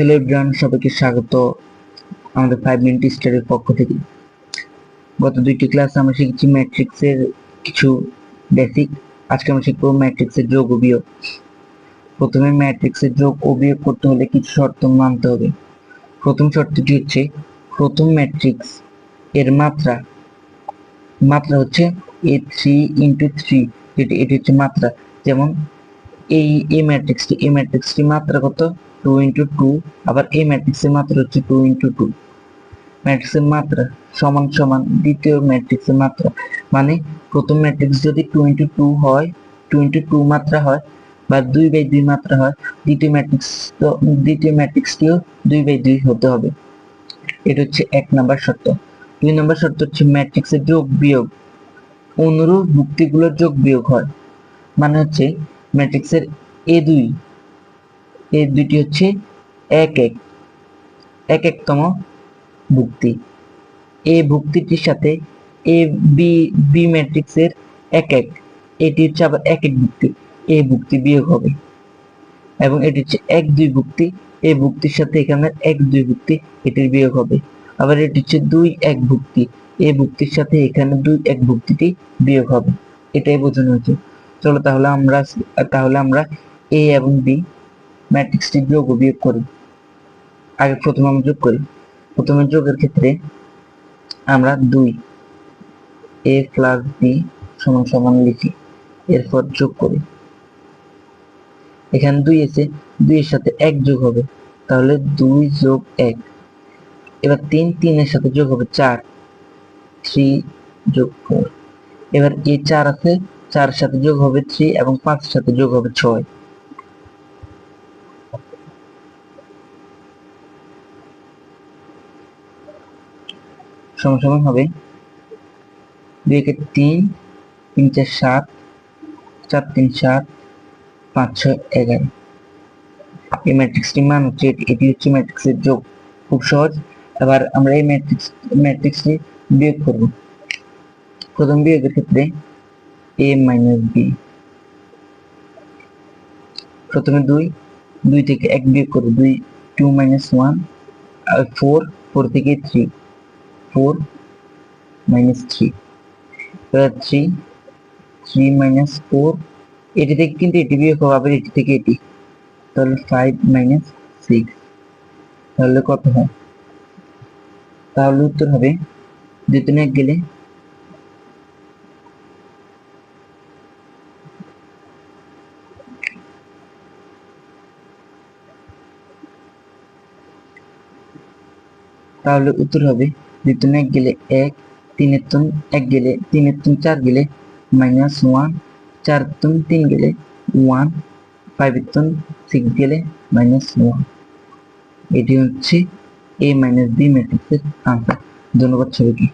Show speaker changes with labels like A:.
A: Hello everyone সবাইকে স্বাগত আমাদের ফাইভ মিনিট স্টাডির পক্ষ থেকে। গত দুইটি ক্লাস আমরা শিখেছি ম্যাট্রিক্সের কিছু বেসিক আজকে আমরা শিখব ম্যাট্রিক্সের যোগ ও বিয়োগ। প্রথমে ম্যাট্রিক্সের যোগ ও বিয়োগ করতে হলে কিছু শর্ত মানতে হবে। প্রথম শর্তটি হচ্ছে, প্রথম ম্যাট্রিক্স এর মাত্রা মাত্রা হচ্ছে এ থ্রি ইন্টু থ্রি যেটি এটি হচ্ছে মাত্রা। যেমন এই এ ম্যাট্রিক্সটি এ ম্যাট্রিক্সটি মাত্রা কত? টু ইন্টু টু আবার এই ম্যাট্রিক্সের মাত্রা হচ্ছে টু ইন্টু টু ম্যাট্রিক্সের মাত্রা সমান সমান দ্বিতীয় ম্যাট্রিক্সের মাত্রা। মানে প্রথম ম্যাট্রিক্স যদি টু ইন্টু টু হয় টু ইন্টু টু মাত্রা হয়, বা দুই বাই দুই মাত্রা হয়, দ্বিতীয় ম্যাট্রিক্স তো, দ্বিতীয় ম্যাট্রিক্সটিও দুই বাই দুই হতে হবে। এটা হচ্ছে এক নাম্বার শর্ত। দুই নাম্বার শর্ত হচ্ছে ম্যাট্রিক্সের যোগ বিয়োগ। অনুরূপ যুক্তিগুলোর যোগ বিয়োগ হয়। মানে হচ্ছে ম্যাট্রিক্সের এ দুই এই দুইটি হচ্ছে এক এক এক একতম ভুক্তি। এ ভুক্তিটির সাথে এ, বি বি ম্যাট্রিক্সের এক এক, এটি হচ্ছে আবার এক এক ভুক্তি এ ভুক্তি বিয়োগ হবে। এবং এটি হচ্ছে এক দুই ভুক্তি এ ভুক্তির সাথে এখানে এক দুই ভুক্তি, এটির বিয়োগ হবে। আবার এটি হচ্ছে দুই এক ভুক্তি এ ভুক্তির সাথে এখানে দুই এক ভুক্তিটি বিয়োগ হবে। এটাই বোঝানো হয়েছে। চলো তাহলে আমরা তাহলে আমরা এ এবং বি ম্যাট্রিক্সটি যোগ ও বিয়োগ করি। আগে প্রথমে আমরা যোগ করি। প্রথমে যোগের ক্ষেত্রে আমরা দুই, এ প্লাস বি সমান সমান লিখি। এরপর যোগ করি। এখানে দুই আছে, দুইয়ের সাথে এক যোগ হবে, তাহলে দুই যোগ এক। এবার তিন, তিনের সাথে যোগ হবে চার থ্রি যোগ ফোর এবার এ চার আছে চার সাথে যোগ হবে থ্রি এবং পাঁচ সাথে যোগ হবে ছয়। সমান সমান হবে দুই একে তিন তিন চার সাত, চার তিন সাত, পাঁচ ছয় এগারো। এই ম্যাট্রিক্সটির মান হচ্ছে এটি হচ্ছে ম্যাট্রিক্সের যোগ। খুব সহজ। এবার আমরা এই ম্যাট্রিক্স, ম্যাট্রিক্সটি বিয়োগ করব। প্রথম বিয়োগের ক্ষেত্রে এ মাইনাস বি। প্রথমে দুই দুই থেকে এক বিয়োগ করব। দুই, two minus one four four থেকে থ্রি। ফোর মাইনাস থ্রি এবার থ্রি থ্রি মাইনাস ফোর এটি থেকে কিন্তু এটি বিয়োগ হবে এটি থেকে এটি তাহলে ফাইভ মাইনাস সিক্স তাহলে কত হয় তাহলে উত্তর হবে দুই এক গেলে তাহলে উত্তর হবে দুই এক গেলে এক তিনের তুন এক গেলে তিনের তুন চার গেলে মাইনাস ওয়ান চার তুন তিন গেলে ওয়ান ফাইভের তুন সিক্স গেলে মাইনাস ওয়ান এটি হচ্ছে এ মাইনাস বি ম্যাট্রিক্সের আনসার ধন্যবাদ সবাইকে।